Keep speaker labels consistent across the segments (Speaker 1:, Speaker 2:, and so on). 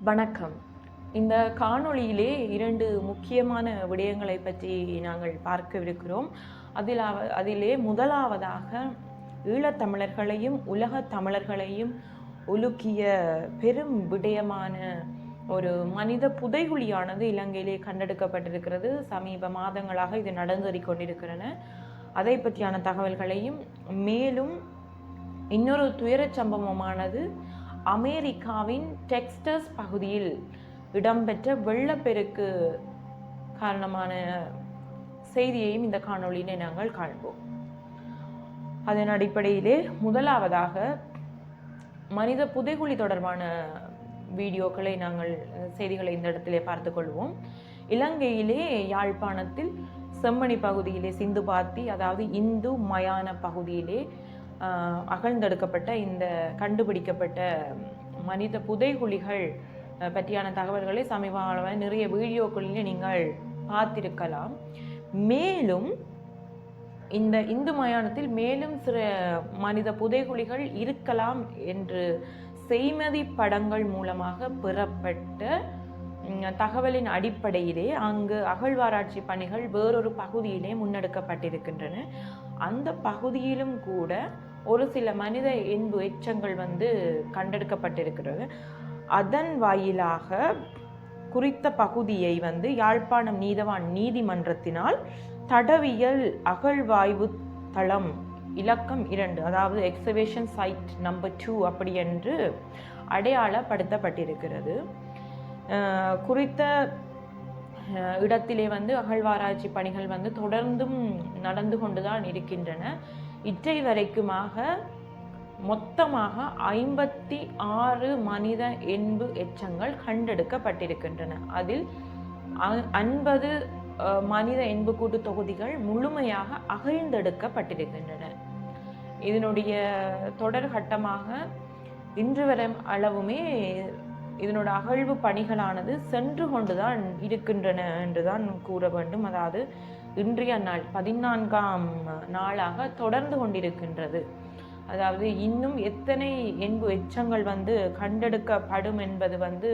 Speaker 1: வணக்கம். இந்த காணொளியிலே இரண்டு முக்கியமான விடயங்களை பற்றி நாங்கள் பார்க்கவிருக்கிறோம். அதில் அதிலே முதலாவதாக ஈழத்தமிழர்களையும் உலகத் தமிழர்களையும் உலுக்கிய பெரும் விடயமான ஒரு மனித புதைகுழியானது இலங்கையிலே கண்டெடுக்கப்பட்டிருக்கிறது. சமீப மாதங்களாக இது நடந்தேறிக் கொண்டிருக்கிறன அதை பற்றியான தகவல்களையும் மேலும் இன்னொரு துயரச் சம்பவமானது அமெரிக்காவின் டெக்ஸ்டஸ் பகுதியில் இடம்பெற்ற வெள்ளப்பெருக்கு காரணமான செய்தியையும் இந்த காணொளியினை நாங்கள் காண்போம். அதன் அடிப்படையிலே முதலாவதாக மனித புதைகுழி தொடர்பான வீடியோக்களை நாங்கள் செய்திகளை இந்த இடத்திலே பார்த்து கொள்வோம். இலங்கையிலே யாழ்ப்பாணத்தில் செம்மணி பகுதியிலே சிந்து பாத்தி அதாவது இந்து மயான பகுதியிலே அகழ்ந்தெடுக்கப்பட்ட இந்த கண்டுபிடிக்கப்பட்ட மனித புதைகுழிகள் பற்றியான தகவல்களை சமீப காலமாக நிறைய வீடியோக்களிலே நீங்கள் பார்த்திருக்கலாம். மேலும் இந்த இந்து மயானத்தில் மேலும் சில மனித புதைகுழிகள் இருக்கலாம் என்று செய்மதி படங்கள் மூலமாக பெறப்பட்ட தகவலின் அடிப்படையிலே அங்கு அகழ்வாராய்ச்சி பணிகள் வேறொரு பகுதியிலே முன்னெடுக்கப்பட்டிருக்கின்றன. அந்த பகுதியிலும் கூட ஒரு சில மனித இன்பு எச்சங்கள் வந்து கண்டெடுக்கப்பட்டிருக்கிறது. அதன் வாயிலாக குறித்த பகுதியை வந்து யாழ்ப்பாணம் நீதவான் நீதிமன்றத்தினால் தடவியல் அகழ்வாய்வு தளம் இலக்கம் இரண்டு அதாவது எக்ஸவேஷன் சைட் நம்பர் டூ அப்படி என்று அடையாளப்படுத்தப்பட்டிருக்கிறது. குறித்த இடத்திலே வந்து அகழ்வாராய்ச்சி பணிகள் வந்து தொடர்ந்தும் நடந்து கொண்டுதான் இருக்கின்றன. இற்றை வரைக்குமாக மொத்தமாக ஐம்பத்தி ஆறு மனித என்பு எச்சங்கள் கண்டெடுக்கப்பட்டிருக்கின்றன. அதில் ஐம்பது மனித என்புக்கூட்டு தொகுதிகள் முழுமையாக அகழ்ந்தெடுக்கப்பட்டிருக்கின்றன. இதனுடைய தொடர் கட்டமாக இன்று வரை அளவுமே இதனோட அகழ்வு பணிகளானது சென்று கொண்டுதான் இருக்கின்றன என்றுதான் கூற வேண்டும். அதாவது இன்றைய நாள் பதினான்காம் நாளாக தொடர்ந்து கொண்டிருக்கின்றது. அதாவது இன்னும் எத்தனை என்பு எச்சங்கள் வந்து கண்டெடுக்கப்படும் என்பது வந்து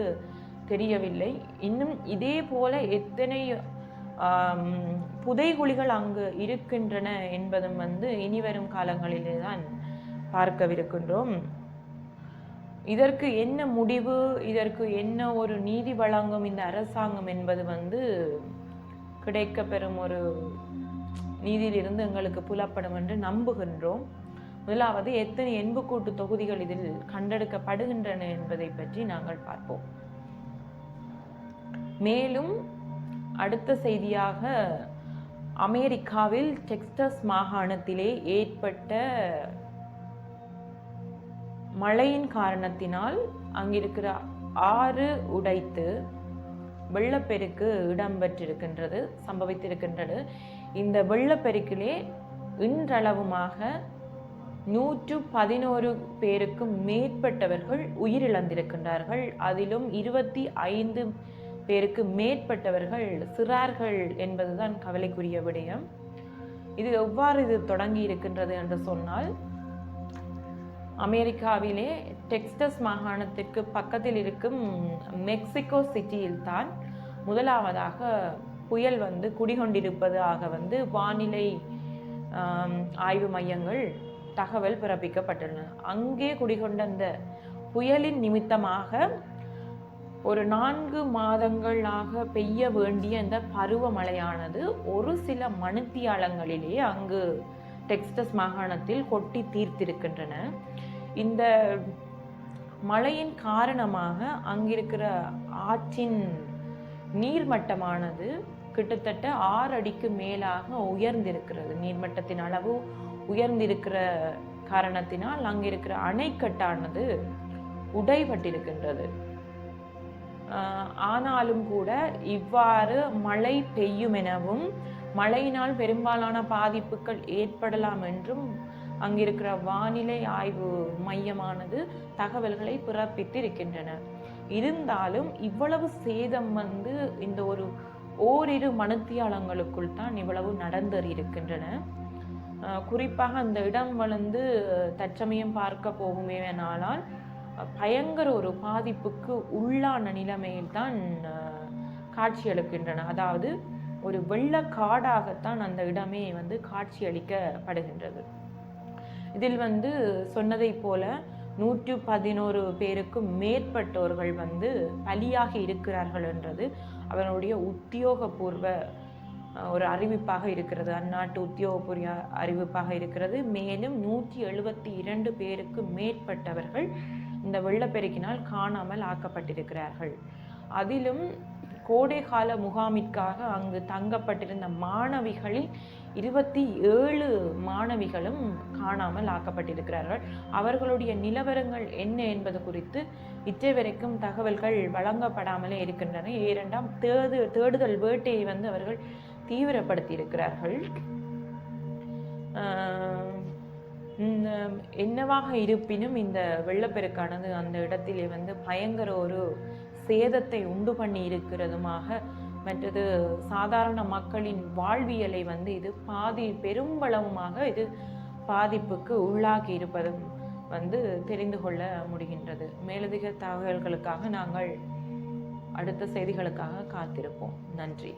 Speaker 1: தெரியவில்லை. இன்னும் இதே போல எத்தனை புதைகுழிகள் அங்கு இருக்கின்றன என்பதும் வந்து இனிவரும் காலங்களிலே தான் பார்க்கவிருக்கின்றோம். இதற்கு என்ன முடிவு இதற்கு என்ன ஒரு நீதி வழங்கும் இந்த அரசாங்கம் என்பது வந்து கிடைக்கப்பெறும் ஒரு நீதியிலிருந்து எங்களுக்கு புலப்படும் என்று நம்புகின்றோம். முதலாவது எத்தனை எண்புக்கூட்டு தொகுதிகள் இதில் கண்டெடுக்கப்படுகின்றன என்பதை பற்றி நாங்கள் பார்ப்போம். மேலும் அடுத்த செய்தியாக அமெரிக்காவில் டெக்ஸ்டஸ் மாகாணத்திலே ஏற்பட்ட மழையின் காரணத்தினால் அங்கிருக்கிற ஆறு உடைத்து வெள்ளப்பெருக்கு இடம்பெற்றிருக்கின்றது சம்பவித்திருக்கின்றது. இந்த வெள்ளப்பெருக்கிலே இன்றளவுமாக நூற்று பதினோரு பேருக்கும் மேற்பட்டவர்கள் உயிரிழந்திருக்கின்றார்கள். அதிலும் இருபத்தி ஐந்து பேருக்கு மேற்பட்டவர்கள் சிறார்கள் என்பதுதான் கவலைக்குரிய விடயம். இது எவ்வாறு இது தொடங்கி இருக்கின்றது என்று சொன்னால் அமெரிக்காவிலே டெக்ஸ்டஸ் மாகாணத்திற்கு பக்கத்தில் இருக்கும் மெக்சிகோ சிட்டியில் தான் முதலாவதாக புயல் வந்து குடிகொண்டிருப்பதாக வந்து வானிலை ஆய்வு மையங்கள் தகவல் பிறப்பிக்கப்பட்டுள்ளன. அங்கே குடிகொண்ட அந்த புயலின் நிமித்தமாக ஒரு நான்கு மாதங்களாக பெய்ய வேண்டிய இந்த பருவமழையானது ஒரு சில மணித்தியாலங்களிலே அங்கு டெக்ஸ்டஸ் மாகாணத்தில் கொட்டி தீர்த்திருக்கின்றன. இந்த மழையின் காரணமாக அங்கிருக்கிற ஆற்றின் நீர்மட்டமானது கிட்டத்தட்ட ஆறு அடிக்கு மேலாக உயர்ந்திருக்கிறது. நீர்மட்டத்தின் அளவு உயர்ந்திருக்கிற காரணத்தினால் அங்கிருக்கிற அணைக்கட்டானது உடைபட்டிருக்கின்றது. ஆனாலும் கூட இவ்வாறு மழை பெய்யும் எனவும் மழையினால் பெரும்பாலான பாதிப்புகள் ஏற்படலாம் என்றும் அங்கிருக்கிற வானிலை ஆய்வு மையமானது தகவல்களை பிறப்பித்து இருக்கின்றன இருந்தாலும் இவ்வளவு சேதம் வந்து இந்த ஒரு ஓரிரு மனுத்தியாளங்களுக்குள் தான் இவ்வளவு நடந்தறி இருக்கின்றன குறிப்பாக அந்த இடம் வந்து தற்சமயம் பார்க்க போகுமேனால் பயங்கர ஒரு பாதிப்புக்கு உள்ளான நிலைமையில்தான் அஹ், காட்சியளிக்கின்றன. அதாவது ஒரு வெள்ள காடாகத்தான் அந்த இடமே வந்து காட்சியளிக்கப்படுகின்றது. இதில் வந்து சொன்னதைப் போல நூற்றி பதினோரு பேருக்கு மேற்பட்டோர்கள் வந்து பலியாகி இருக்கிறார்கள் என்றது அவனுடைய உத்தியோகபூர்வ ஒரு அறிவிப்பாக இருக்கிறது. அந்நாட்டு உத்தியோகபூர்வ அறிவிப்பாக இருக்கிறது. மேலும் நூற்றி எழுபத்தி இரண்டு பேருக்கு மேற்பட்டவர்கள் இந்த வெள்ளப்பெருக்கினால் காணாமல் ஆக்கப்பட்டிருக்கிறார்கள். அதிலும் கோடைகால முகாமிற்காக அங்கு தங்கப்பட்டிருந்த மாணவிகளில் இருபத்தி ஏழு மாணவிகளும் காணாமல் ஆக்கப்பட்டிருக்கிறார்கள். அவர்களுடைய நிலவரங்கள் என்ன என்பது குறித்து இச்சை வரைக்கும் தகவல்கள் வழங்கப்படாமலே இருக்கின்றன. இரண்டாம் தேடு தேடுதல் வேட்டையை வந்து அவர்கள் தீவிரப்படுத்தியிருக்கிறார்கள். ஆஹ் என்னவாக இருப்பினும் இந்த வெள்ளப்பெருக்கானது அந்த இடத்திலே வந்து பயங்கர ஒரு சேதத்தை உண்டு பண்ணி இருக்கிறதுமாக மற்றது சாதாரண மக்களின் வாழ்வியலை வந்து இது பாதி பெரும்பளவுமாக இது பாதிப்புக்கு உள்ளாகி இருப்பதும் வந்து தெரிந்து கொள்ள முடிகின்றது. மேலதிக தகவல்களுக்காக நாங்கள் அடுத்த செய்திகளுக்காக காத்திருப்போம். நன்றி.